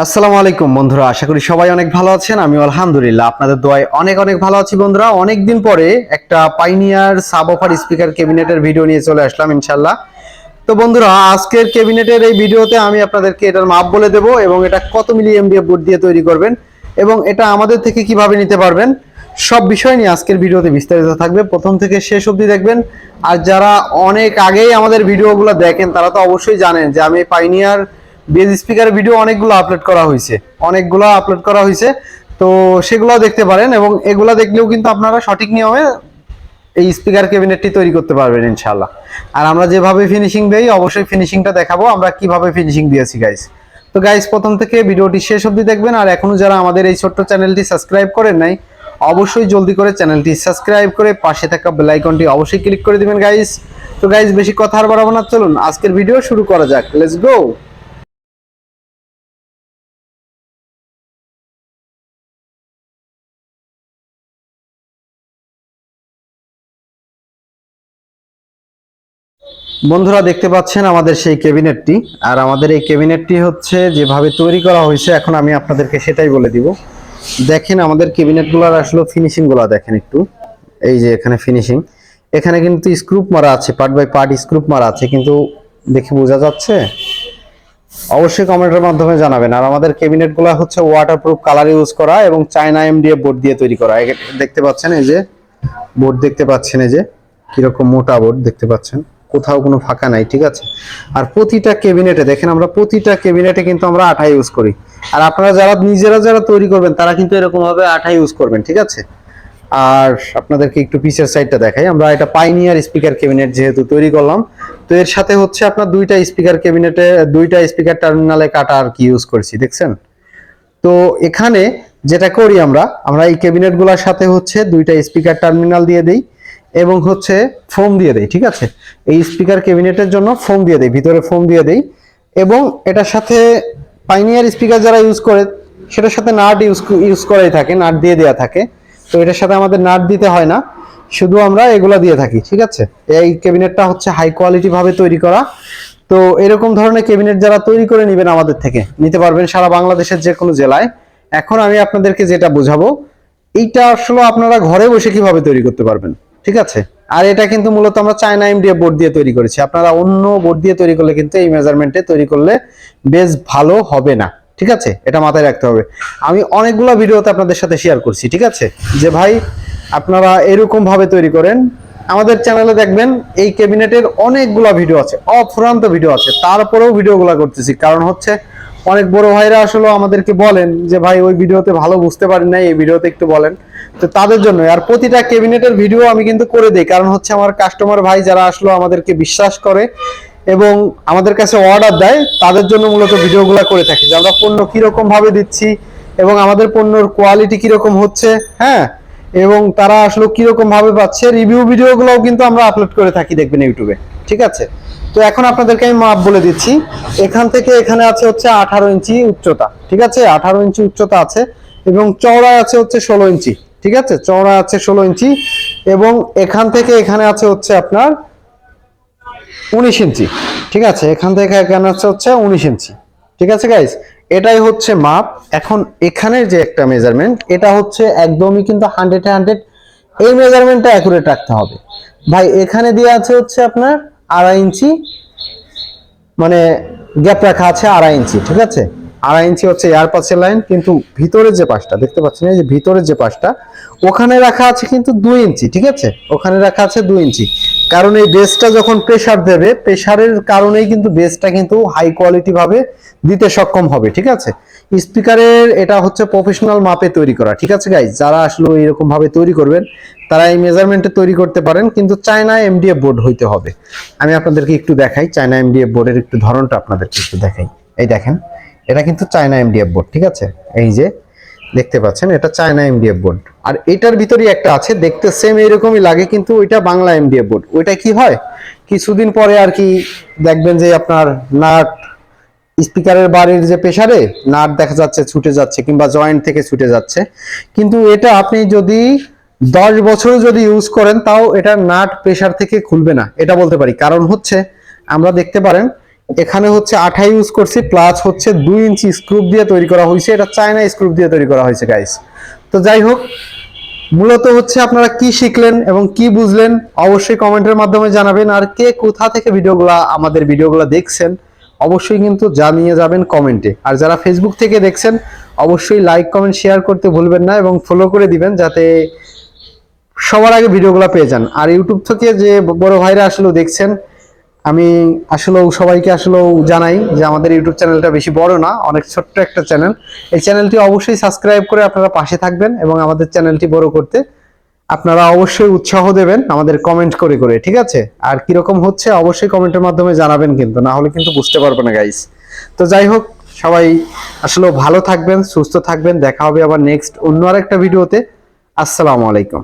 আসসালামু আলাইকুম বন্ধুরা, আশা করি সবাই অনেক ভালো আছেন। আমি আলহামদুলিল্লাহ, আপনাদের দোয়ায় অনেক অনেক ভালো আছি বন্ধুরা। অনেক দিন পরে একটা পাইনিয়ার সাব অফার স্পিকার ক্যাবিনেটের ভিডিও নিয়ে চলে আসলাম ইনশাল্লাহ তো বন্ধুরা, আজকের ক্যাবিনেটের এই ভিডিওতে আমি আপনাদেরকে এটার মাপ বলে দেব এবং এটা কত মিলি এমডিএফ বোর্ড দিয়ে তৈরি করবেন এবং এটা আমাদের থেকে কীভাবে নিতে পারবেন, সব বিষয় নিয়ে আজকের ভিডিওতে বিস্তারিত থাকবে। প্রথম থেকে শেষ অবধি দেখবেন। আর যারা অনেক আগেই আমাদের ভিডিওগুলো দেখেন, তারা তো অবশ্যই জানেন যে আমি পাইনিয়ার বেজ স্পিকার ভিডিও অনেকগুলো আপলোড করা হয়েছে। অনেকগুলো আপলোড করা হয়েছে। তো সেগুলো দেখতে পারেন এবং এগুলো দেখলেও কিন্তু আপনারা সঠিক নিয়মে এই স্পিকার ক্যাবিনেটটি তৈরি করতে পারবেন ইনশাল্লাহ আর আমরা যেভাবে ফিনিশিং দেই, অবশ্যই ফিনিশিংটা দেখাবো। আমরা কীভাবে ফিনিশিং দিয়েছি গাইস তো গাইস প্রথম থেকে ভিডিওটি শেষ অবধি দেখবেন। আর এখনও যারা আমাদের এই ছোট্ট চ্যানেলটি সাবস্ক্রাইব করেন নাই, অবশ্যই জলদি করে চ্যানেলটি সাবস্ক্রাইব করে পাশে থাকা বেল আইকনটি অবশ্যই ক্লিক করে দিবেন গাইস তো গাইস বেশি কথা আর বাড়াবো না। চলুন, আজকের ভিডিও শুরু করা যাক। লেটস গো বন্ধুরা দেখতে পাচ্ছেন আমাদের সেই ক্যাবিনেটটি। আর আমাদের এই ক্যাবিনেটটি হচ্ছে যেভাবে তৈরি করা হয়েছে, এখন আমি আপনাদেরকে সেটাই বলে দিব। দেখেন আমাদের ক্যাবিনেটগুলোর আসলে ফিনিশিংগুলো দেখেন একটু। এই যে এখানে ফিনিশিং। এখানে কিন্তু স্ক্রুপ মারা আছে, পার্ট বাই পার্ট স্ক্রুপ মারা আছে, কিন্তু দেখে বোঝা যাচ্ছে, অবশ্যই কমেন্টের মাধ্যমে জানাবেন। আর আমাদের ক্যাবিনেটগুলো হচ্ছে ওয়াটারপ্রুফ কালার ইউজ করা এবং চায়না এমডিএফ বোর্ড দিয়ে তৈরি করা। দেখতে পাচ্ছেন এই যে বোর্ড দেখতে পাচ্ছেন এই যে, কীরকম মোটা বোর্ড দেখতে পাচ্ছেন। কোথাও কোনো ফাঁকা নাই, ঠিক আছে? আর প্রতিটা ক্যাবিনেটে, দেখেন আমরা প্রতিটা ক্যাবিনেটে কিন্তু আমরা আঠা ইউজ করি। আর আপনারা যারা, নিজেরা যারা তৈরি করবেন, তারা কিন্তু এরকম ভাবে আঠা ইউজ করবেন, ঠিক আছে? আর আপনাদেরকে একটু পিছের সাইডটা দেখাই। আমরা এটা পাইনিয়ার স্পিকার ক্যাবিনেট যেহেতু তৈরি করলাম, তো এর সাথে হচ্ছে আপনার দুইটা স্পিকার ক্যাবিনেটে দুইটা স্পিকার টার্মিনালে কাটা আর কি ইউজ করছি, দেখছেন? তো এখানে যেটা করি আমরা আমরা এই ক্যাবিনেটগুলোর সাথে হচ্ছে দুইটা স্পিকার টার্মিনাল দিয়ে দেই। এবং হচ্ছে ফোম দিয়ে দেই, ঠিক আছে? এই স্পিকার ক্যাবিনেটের জন্য ফোম দিয়ে দেই, ভিতরে ফোম দিয়ে দেই। এবং এটার সাথে পাইনিয়ার স্পিকার যারা ইউজ করে, সেটার সাথে নাট ইউজ ইউজ করাই থাকে নাট দিয়ে দেওয়া থাকে। তো এটার সাথে আমাদের নাট দিতে হয় না, শুধু আমরা এগুলা দিয়ে থাকি, ঠিক আছে? এই ক্যাবিনেটটা হচ্ছে হাই কোয়ালিটি ভাবে তৈরি করা। তো এরকম ধরনের ক্যাবিনেট যারা তৈরি করে নেবেন আমাদের থেকে, নিতে পারবেন সারা বাংলাদেশের যে কোনো জেলায়। এখন আমি আপনাদেরকে যেটা বোঝাবো, এইটা আসলে আপনারা ঘরে বসে কীভাবে তৈরি করতে পারবেন? ঠিক আছে? আর এটা কিন্তু মূলত আমরা চায়না এমডিএফ বোর্ড দিয়ে তৈরি করেছি। আপনারা অন্য বোর্ড দিয়ে তৈরি করলে কিন্তু এই মেজারমেন্টে তৈরি করলে বেশ ভালো হবে না। ঠিক আছে? এটা মাথায় রাখতে হবে। আমি অনেকগুলো ভিডিওতে আপনাদের সাথে শেয়ার করছি, ঠিক আছে? যে ভাই, আপনারা এরকম ভাবে তৈরি করেন। আমাদের চ্যানেলে দেখবেন, এই ক্যাবিনেটের অনেকগুলো ভিডিও আছে, অফুরান্ত ভিডিও আছে। তারপরেও ভিডিওগুলো করতেছি। কারণ হচ্ছে, অনেক বড় ভাইরা আসলে আমাদেরকে বলেন যে, ভাই, ওই ভিডিওতে ভালো বুঝতে পারেন নাই, এই ভিডিওতে একটু বলেন। তো তাদের জন্য আর প্রতিটা ক্যাবিনেটের ভিডিও আমি কিন্তু করে দেই, কারণ হচ্ছে আমার কাস্টমার ভাই যারা আসলো আমাদেরকে বিশ্বাস করে এবং আমাদের কাছে অর্ডার দেয়, তাদের জন্য মূলত ভিডিওগুলো করে থাকি যে আমরা পণ্য কীরকম ভাবে দিচ্ছি এবং আমাদের পণ্যর কোয়ালিটি কীরকম হচ্ছে হ্যাঁ? এবং তারা আসলে কীরকম ভাবে পাচ্ছে রিভিউ ভিডিওগুলোও কিন্তু আমরা আপলোড করে থাকি দেখবেন ইউটিউবে, ঠিক আছে? তো এখন আপনাদেরকে আমি মাপ বলে দিচ্ছি। এখান থেকে এখানে আছে হচ্ছে আঠারো ইঞ্চি উচ্চতা, ঠিক আছে? আঠারো ইঞ্চি উচ্চতা আছে এবং চওড়া আছে হচ্ছে ষোলো ইঞ্চি। ঠিক আছে? চওড়া আছে ষোলো ইঞ্চি এবং এখান থেকে এখানে আছে হচ্ছে আপনার উনিশ ইঞ্চি। ঠিক আছে? এখান থেকে এখানে আছে হচ্ছে উনিশ ইঞ্চি। ঠিক আছে গাইস এটাই হচ্ছে মাপ। এখন এখানের যে একটা মেজারমেন্ট এটা হচ্ছে একদমই কিন্তু হান্ড্রেড হান্ড্রেড এই মেজারমেন্টটা অ্যাকুরেট রাখতে হবে। ভাই, এখানে দিয়ে আছে হচ্ছে আপনার আড়াই ইঞ্চি মানে গ্যাপ রাখা আছে আড়াই ইঞ্চি। ঠিক আছে? আড়াই ইঞ্চি হচ্ছে এয়ার পাসের লাইন কিন্তু ভিতরের যে পাশটা, দেখতে পাচ্ছেন এই যে ভিতরের যে পাশটা, ওখানে রাখা আছে কিন্তু দুই ইঞ্চি, ঠিক আছে? ওখানে রাখা আছে দুই ইঞ্চি। কারণ এই বেসটা যখন প্রেসার দেবে প্রেসারের কারণেই কিন্তু বেসটা কিন্তু হাই কোয়ালিটি ভাবে দিতে সক্ষম হবে, ঠিক আছে? স্পিকারের এটা হচ্ছে প্রফেশনাল মাপে তৈরি করা, ঠিক আছে গাইজ যারা আসলে এরকম ভাবে তৈরি করবেন, তারা এই মেজারমেন্টে তৈরি করতে পারেন, কিন্তু চায়না এমডিএফ বোর্ড হইতে হবে। আমি আপনাদেরকে একটু দেখাই চায়না এমডিএফ বোর্ডের একটু ধরনটা আপনাদেরকে একটু দেখাই। এই দেখেন এটা কিন্তু চায়না এমডিএফ বোর্ড ঠিক আছে? এই যে, দেখতে পাচ্ছেন, এটা চায়না এমডিএফ বোর্ড আর এটার ভিতরেই একটা আছে, দেখতে সেম এরকমই লাগে, কিন্তু ওইটা বাংলা এমডিএফ বোর্ড ওইটা কি হয়? কিছুদিন পরে আর কি দেখবেন যে আপনার নাট স্পিকারের বাড়ির যে প্রেসারে নাট দেখা যাচ্ছে, ছুটে যাচ্ছে, কিংবা জয়েন্ট থেকে ছুটে যাচ্ছে। কিন্তু এটা আপনি যদি দশ বছর যদি ইউজ করেন, তাও এটা নাট প্রেসার থেকে খুলবে না। এটা বলতে পারি। কারণ হচ্ছে, আমরা দেখতে পারেন এখানে হচ্ছে আঠা ইউজ করছি প্লাস হচ্ছে দুই ইঞ্চি স্ক্রুপ দিয়ে তৈরি করা হয়েছে। এটা চায়না স্ক্রুপ দিয়ে তৈরি করা হয়েছে গাইস তো যাই হোক, মূলত হচ্ছে আপনারা কি শিখলেন এবং কি বুঝলেন, অবশ্যই কমেন্টের মাধ্যমে জানাবেন। আর কে কোথা থেকে ভিডিওগুলা, আমাদের ভিডিওগুলো দেখছেন, অবশ্যই কিন্তু জানিয়ে যাবেন কমেন্টে। আর যারা ফেসবুক থেকে দেখছেন, অবশ্যই লাইক কমেন্ট শেয়ার করতে ভুলবেন না এবং ফলো করে দিবেন যাতে সবার আগে ভিডিওগুলো পেয়ে যান। আর ইউটিউব থেকে যে বড় ভাইরা আসলে দেখছেন আমি আসলে সবাইকে আসলে জানাই যে আমাদের ইউটিউব চ্যানেলটা বেশি বড় না, অনেক ছোট্ট একটা চ্যানেল। এই চ্যানেলটি অবশ্যই সাবস্ক্রাইব করে আপনারা পাশে থাকবেন এবং আমাদের চ্যানেলটি বড় করতে আপনারা অবশ্যই উৎসাহ দেবেন আমাদের কমেন্ট করে করে, ঠিক আছে? আর কীরকম হচ্ছে অবশ্যই কমেন্টের মাধ্যমে জানাবেন কিন্তু, না হলে কিন্তু বুঝতে পারব না গাইস তো যাই হোক, সবাই আসলে ভালো থাকবেন, সুস্থ থাকবেন। দেখা হবে আবার নেক্সট অন্য আরেকটা ভিডিওতে আসসালামু আলাইকুম।